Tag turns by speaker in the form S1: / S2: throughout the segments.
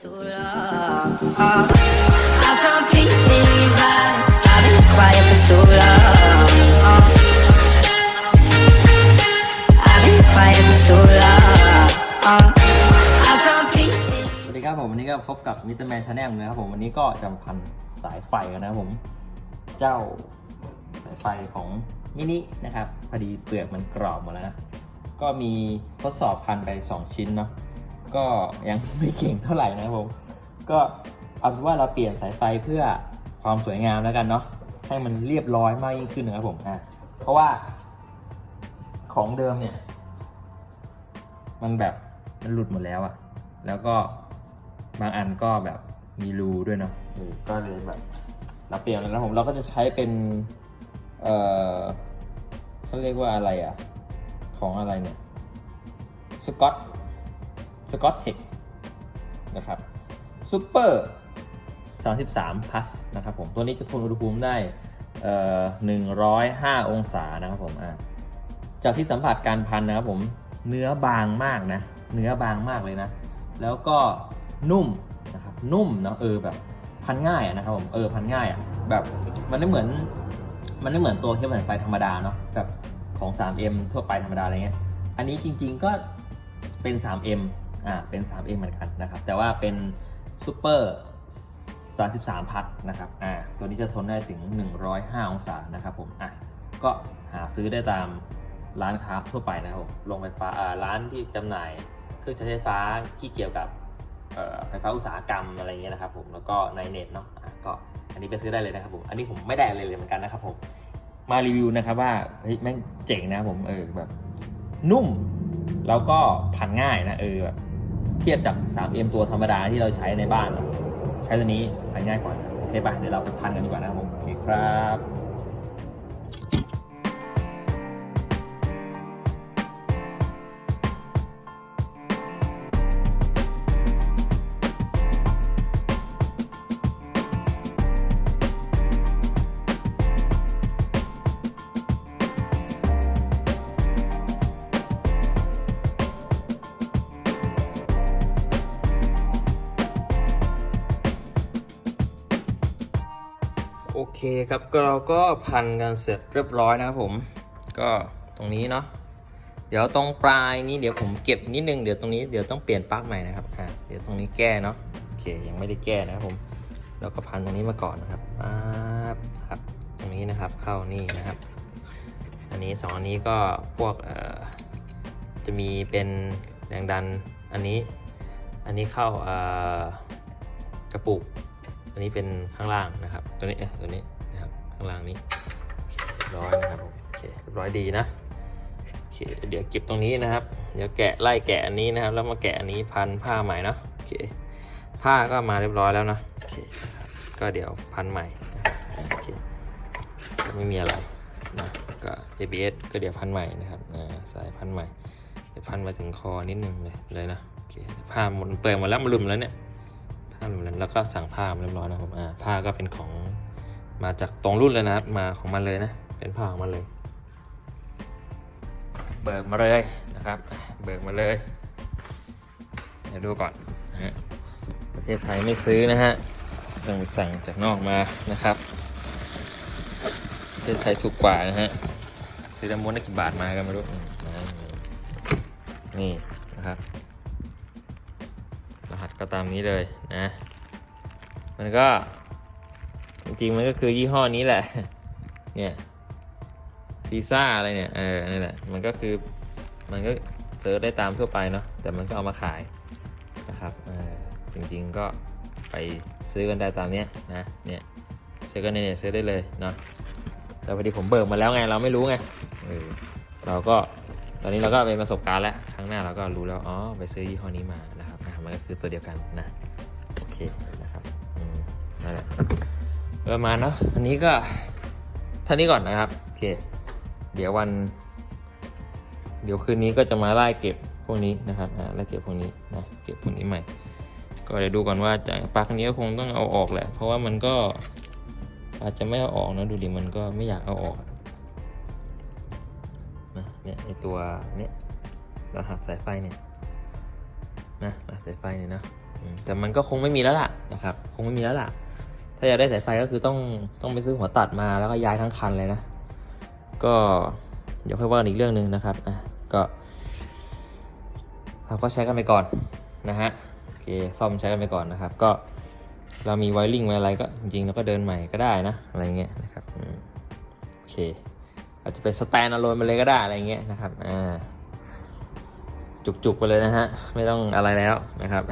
S1: สวัสดีครับผมวันนี้ก็พบกับมิสเตอร์แมนชาแนลนะครับผมวันนี้ก็จะมาพันสายไฟกันนะครับผมเจ้าสายไฟของมินินะครับพอดีเปลือกมันกรอบหมดแล้วนะก็มีทดสอบพันไป 2 ชิ้นเนาะ ก็ยังไม่เก่งเท่าไหร่นะผม ก็เอาว่าเราเปลี่ยนสายไฟเพื่อความสวยงามแล้วกันเนาะให้มันเรียบร้อยมากยิ่งขึ้นนะครับผมอะเพราะว่า ของเดิมเนี่ย มันแบบมันหลุดหมดแล้วอะแล้วก็บางอันก็แบบมีรูด้วยเนาะเออก็เลยแบบเราเปลี่ยนแล้วนะผมเราก็จะใช้เป็น เออเขาเรียกว่าอะไรอะของอะไรเนี่ยสกอต สกอตเทคนะครับซูเปอร์33 plus นะครับผมตัวนี้จะทนอุณหภูมิได้เอ่อ105องศานะครับผมจากที่สัมผัสการพันนะครับผมเนื้อบางมากนะ เนื้อบางมากเลยนะ แล้วก็นุ่มนะครับนุ่มเนาะเออแบบพันง่ายนะครับผมเออพันง่ายอะแบบมันไม่เหมือนมันไม่เหมือนตัวเคเบิลไฟธรรมดาเนาะแบบของ 3M ทั่วไปธรรมดาอะไรเงี้ยอันนี้จริงๆก็เป็น 3M อ่าเป็น 3M เหมือนกันนะครับ แต่ว่าเป็นซูเปอร์33 พัทนะครับอ่าตัวนี้จะทนได้ถึง 105 องศานะครับผมอะก็หาซื้อได้ตามร้านค้าทั่วไปนะครับผมโรงไฟฟ้าอ่าร้านที่จำหน่ายเครื่องใช้ไฟฟ้าที่เกี่ยวกับเอ่อไฟฟ้าอุตสาหกรรมอะไรเงี้ยนะครับผมแล้วก็ในเน็ตเนาะอะก็อันนี้ไปซื้อได้เลยนะครับผมอันนี้ผมไม่ได้อะไรเลยเหมือนกันนะครับผมมารีวิวนะครับว่าเฮ้ยแม่งเจ๋งนะผมเออแบบนุ่มแล้วก็พันง่ายนะเออแบบ เทียบจาก 3M ตัวธรรมดาที่เราใช้ในบ้าน ใช้ตัวนี้ง่ายกว่า โอเคป่ะ เดี๋ยวเราไปพันกันดีกว่านะครับผมโอเคครับ เคครับก็เราก็พันกันเสร็จเรียบร้อยนะครับผม ก็ตรงนี้เนาะเดี๋ยวตรงปลายนี้เดี๋ยวผมเก็บนิดนึงเดี๋ยวตรงนี้เดี๋ยวต้องเปลี่ยนปลั๊กใหม่นะครับอ่าเดี๋ยวตรงนี้แก้เนาะโอเคยังไม่ได้แก้นะครับผมเราก็พันตรงนี้มาก่อนนะครับป๊าบครับตรงนี้นะครับเข้านี่นะครับ อันนี้สองอันนี้ก็พวกเอ่อจะมีเป็นแรงดันอันนี้ อันนี้เข้าเอ่อกระปุก อันนี้เป็นข้างล่างนะครับ ตัวนี้เออตัวนี้นะครับข้างล่างนี้เรียบร้อยนะครับผมโอเคเรียบร้อยดีนะโอเคเดี๋ยวเก็บตรงนี้นะครับ เดี๋ยวแกะไล่แกะอันนี้นะครับ แล้วมาแกะอันนี้พันผ้าใหม่เนาะโอเคผ้าก็มาเรียบร้อยแล้วนะโอเคก็เดี๋ยวพันใหม่นะครับโอเคก็ไม่มีอะไรนะก็ ABS ก็เดี๋ยวพันใหม่นะครับอ่าสายพันใหม่เดี๋ยวพันมาถึงคอนิดนึงเลยเลยนะโอเคผ้าหมดเปลือยหมดแล้วมันหลุมแล้วเนี่ย ผ้าแบบนั้นแล้วก็สั่งผ้ามาเรียบร้อยนะครับอ่าผ้าก็เป็นของมาจากตรงรุ่นเลยนะครับ มาของมันเลยนะ เป็นผ้าของมันเลย เบิกมาเลยนะครับ เบิกมาเลยเดี๋ยวดูก่อนฮะประเทศไทยไม่ซื้อนะฮะต้องสั่งจากนอกมานะครับประเทศไทยถูกกว่านะฮะซื้อด้ม้วนได้กี่บาทมากันไม่รู้นี่นะครับ ก็ตามนี้เลยนะ มันก็ จริงๆมันก็คือยี่ห้อนี้แหละ เนี่ยซีซ่าอะไรเนี่ย เออนี่แหละ มันก็คือ มันก็เซิร์ชได้ตามทั่วไปเนาะ แต่มันก็เอามาขายนะครับ เออ จริงๆก็ไปซื้อกันได้ตามเนี้ยนะ เนี่ยซื้อกันในเนี่ยซื้อได้เลยเนาะแต่พอดีผมเบิกมาแล้วไง เราไม่รู้ไง เออ เราก็ ตอนนี้เราก็เป็นประสบการณ์แล้ว ครั้งหน้าเราก็รู้แล้ว อ๋อ ไปซื้อยี่ห้อนี้มา มันก็คือตัวเดียวกันนะโอเคนะครับอืมนั่นแหละประมาณเนาะอันนี้ก็เท่านี้ก่อนนะครับโอเค เดี๋ยววัน เดี๋ยวคืนนี้ก็จะมาไล่เก็บพวกนี้นะครับอ่าไล่เก็บพวกนี้นะเก็บพวกนี้ใหม่ ก็เดี๋ยวดูก่อนว่าจะปลั๊กนี้ก็คงต้องเอาออกแหละ เพราะว่ามันก็อาจจะไม่เอาออกนะดูดิมันก็ไม่อยากเอาออกนะเนี่ยไอตัวเนี้ยรหัสสายไฟเนี่ย นะรหัสายไฟเนี่ยนะแต่มันก็คงไม่มีแล้วล่ะนะครับคงไม่มีแล้วล่ะ ถ้าอยากได้สายไฟก็คือต้องต้องไปซื้อหัวตัดมาแล้วก็ย้ายทั้งคันเลยนะ ก็เดี๋ยวค่อยว่ากันอีกเรื่องหนึ่งนะครับอะก็ เราก็ใช้กันไปก่อนนะฮะโอเคซ่อมใช้กันไปก่อนนะครับ ก็เรามีไวริงไว้อะไรก็จริงๆเราก็เดินใหม่ก็ได้นะอะไรเงี้ยนะครับอโอเคอาจจะเป็นสแตนอะโลนมาเลยก็ได้อะไรเงี้ยนะครับอ่า จุกๆไปเลยนะฮะ ไม่ต้องอะไรแล้วนะครับ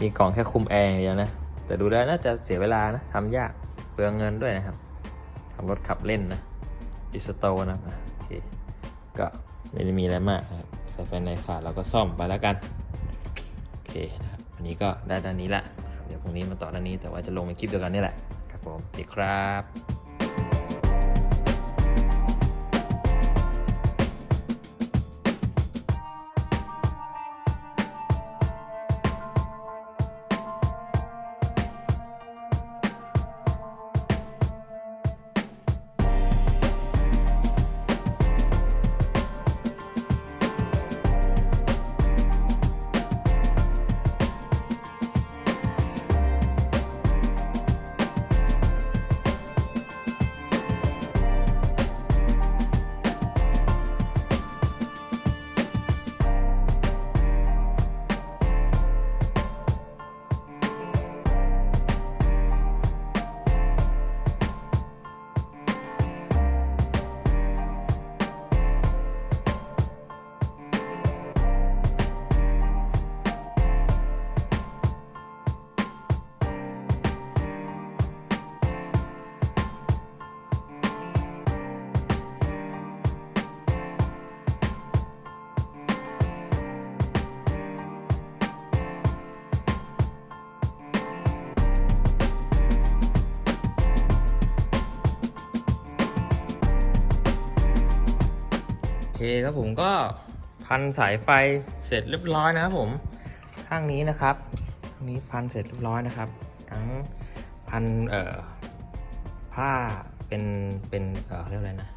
S1: มีกล่องแค่คุมแอร์อย่างเดียวนะ แต่ดูแล้วน่าจะเสียเวลานะทำยากเปลืองเงินด้วยนะครับทำรถขับเล่นนะดิสโตนะโอเคก็ไม่ได้มีอะไรมากครับใส่ไฟในขาดเราก็ซ่อมไปแล้วกันโอเคนะครับวันนี้ก็ได้ด้านนี้ละ เดี๋ยวพรุ่งนี้มาต่อด้านนี้แต่ว่าจะลงในคลิปเดียวกันนี่แหละครับผมโอเคครับ คครับผมก็พันสายไฟเสร็จเรียบร้อยนะครับผมข้างนี้นะครับนี้พันเสร็จเรียบร้อยนะครับ ทั้งพันเอ่อผ้าเป็นเป็นเอ่อเรียกอะไรนะ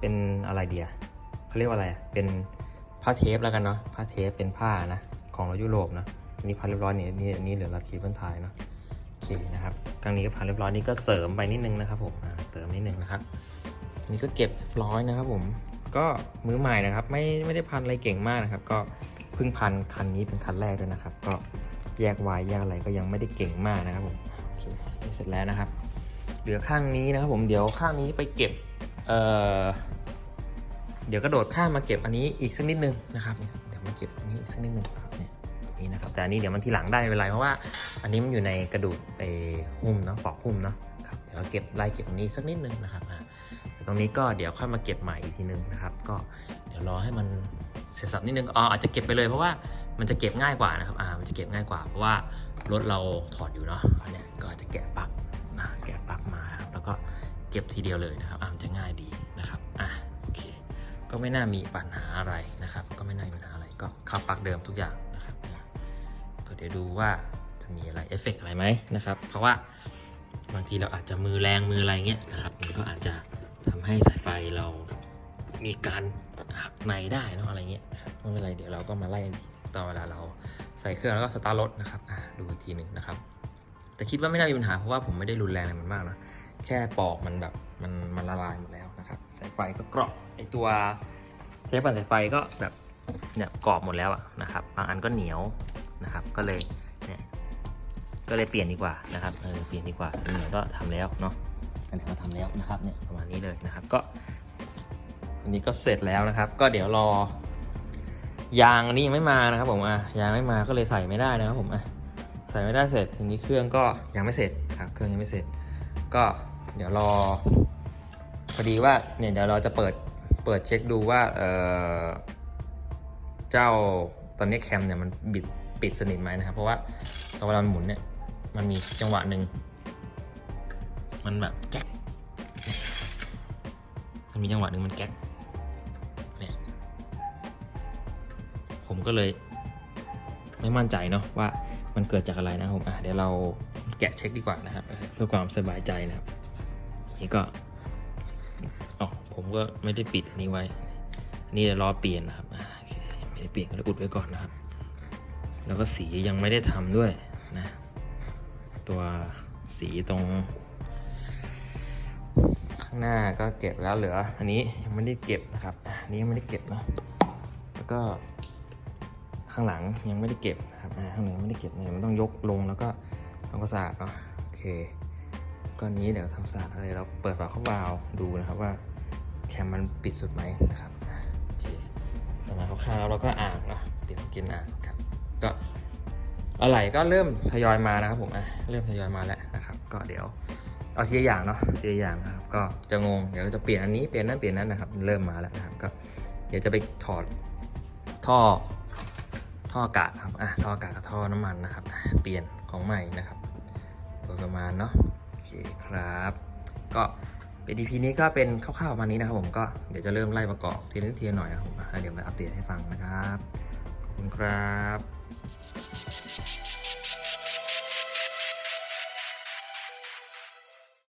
S1: เป็นอะไรเดียเขาเรียกว่าอะไรเป็นผ้าเทปแล้วกันเนาะผ้าเทปเป็นผ้านะของเรายุโรปนะนนี้พันเรียบร้อยนี่นี่นี่เหลือรัดคีบันทายเนาะโอเคนะครับครั้งนี้ก็พันเรียบร้อยนี่ก็เสริมไปนิดนึงนะครับผมเติมนิดนึงนะครับนนี้ก็เก็บเรียบร้อยนะครับผม ก็มือใหม่นะครับ ไม่ไม่ได้พันอะไรเก่งมากนะครับ ก็เพิ่งพันคันนี้เป็นคันแรกด้วยนะครับ ก็แยกวายแยกอะไรก็ยังไม่ได้เก่งมากนะครับผมโอเคเสร็จแล้วนะครับเหลือข้างนี้นะครับผมเดี๋ยวข้างนี้ไปเก็บเอ่อเดี๋ยวกระโดดข้ามมาเก็บอันนี้อีกสักนิดนึงนะครับเนี่ยเดี๋ยวมาเก็บอันนี้อีกสักนิดนึงเนี่ยนี่นะครับแต่อันนี้เดี๋ยวมันทีหลังได้ไม่เป็นไรเพราะว่าอันนี้มันอยู่ในกระดูกไอหุ้มเนาะปอกหุ้มเนาะครับเดี๋ยวเก็บไล่เก็บตรงนี้สักนิดนึงนะครับอ่า ตรงนี้ก็เดี๋ยวค่อยมาเก็บใหม่อีกทีนึงนะครับ ก็เดี๋ยวรอให้มันเสร็จสับนิดนึงอ๋ออาจจะเก็บไปเลยเพราะว่ามันจะเก็บง่ายกว่านะครับอ่ามันจะเก็บง่ายกว่าเพราะว่ารถเราถอดอยู่เนาะอันเนี้ยก็อาจจะแกะปลั๊กนะแกะปลั๊กมาครับแล้วก็เก็บทีเดียวเลยนะครับอ่ามันจะง่ายดีนะครับอะโอเค ก็ไม่น่ามีปัญหาอะไรนะครับ ก็ไม่น่ามีปัญหาอะไรก็เข้าปลั๊กเดิมทุกอย่างนะครับก็เดี๋ยวดูว่าจะมีอะไรเอฟเฟกต์อะไรไหมนะครับ เพราะว่าบางทีเราอาจจะมือแรงมืออะไรเงี้ยนะครับมันก็อาจจะ ทำให้สายไฟเรามีการหักในได้นะอะไรเงี้ยไม่เป็นไรเดี๋ยวเราก็มาไล่ตอนเวลาเราใส่เครื่องแล้วก็สตาร์ทรถนะครับดูอีกทีหนึ่งนะครับ แต่คิดว่าไม่น่ามีปัญหาเพราะว่าผมไม่ได้รุนแรงอะไรมันมากนะแค่ปอกมันแบบมันมันละลายหมดแล้วนะครับสายไฟก็เกราะไอตัวเทปปั่นสายไฟก็แบบเนี่ยกรอบหมดแล้วอะนะครับบางอันก็เหนียวนะครับก็เลยเนี่ยก็เลยเปลี่ยนดีกว่านะครับเออเปลี่ยนดีกว่าอันนี้ก็ทำแล้วเนาะันนี้ก็ทำแล้วนะครับเนี่ยประมาณนี้เลยนะครับก็อันนี้ก็เสร็จแล้วนะครับ ก็เดี๋ยวรอยางอันนี้ยังไม่มานะครับ ผมอะยางไม่มาก็เลยใส่ไม่ได้นะครับผมอะใส่ไม่ได้เสร็จทีนี้เครื่องก็ยังไม่เสร็จครับเครื่องยังไม่เสร็จ ก็เดี๋ยวรอพอดีว่าเนี่ยเดี๋ยวเราจะเปิดเปิดเช็คดูว่าเออเจ้าตอนนี้แคมเนี่ยมันบิดปิดสนิทไหมนะครับ เพราะว่าตอนเวลามันหมุนเนี่ยมันมีจังหวะหนึ่ง มันแบบแก๊กมันมีจังหวะหนึ่งมันแก๊กเนี่ยผมก็เลยไม่มั่นใจเนาะว่ามันเกิดจากอะไรนะครับผมอะเดี๋ยวเราแกะเช็คดีกว่านะครับ เพื่อความสบายใจนะครับ นี่ก็อ๋อผมก็ไม่ได้ปิดนี้ไว้นนี้เดี๋ยวรอเปลี่ยนนะครับโอเคไม่ได้เปลี่ยนก็เลยอุดไว้ก่อนนะครับ แล้วก็สียังไม่ได้ทำด้วยนะ ตัวสีตรงางหน้าก็เก็บแล้วเหลือ อันนี้ยังไม่ได้เก็บนะครับอันนี้ยังไม่ได้เก็บเนาะแล้วก็ข้างหลังยังไม่ได้เก็บนะครับข้างหลังไม่ได้เก็บเนี่ยมันต้องยกลงแล้วก็ทำความสะอาดเนาะโอเคก้อนนี้เดี๋ยวทำความสะอาดอะไรเราเปิดฝาเข้าวาลดูนะครับว่าแคมมันปิดสุดไหมนะครับโอเคต่อมาคร่าวๆเราก็อ่างเนาะปิดกินอ่างครับก็อะไรก็เริ่มทยอยมานะครับผมอะเริ่มทยอยมาแล้วนะครับ ก็เดี๋ยวเอาทีละอย่างเนาะทีละอย่างนะครับ ก็จะงง เดี๋ยวจะเปลี่ยนอันนี้เปลี่ยนนั้นเปลี่ยนนั้นนะครับ เริ่มมาแล้วนะครับ ก็เดี๋ยวจะไปถอดท่อท่ออากาศครับ อะ ท่ออากาศกับท่อน้ำมันนะครับ เปลี่ยนของใหม่นะครับโดยประมาณเนาะ โอเคครับ ก็เป็น EP นี้ก็เป็นคร่าวๆประมาณนี้นะครับผม ก็เดี๋ยวจะเริ่มไล่ประกอบทีละนิดทีละหน่อยนะครับผมอะแล้วเดี๋ยวมาอัปเดตให้ฟังนะครับ ขอบคุณครับ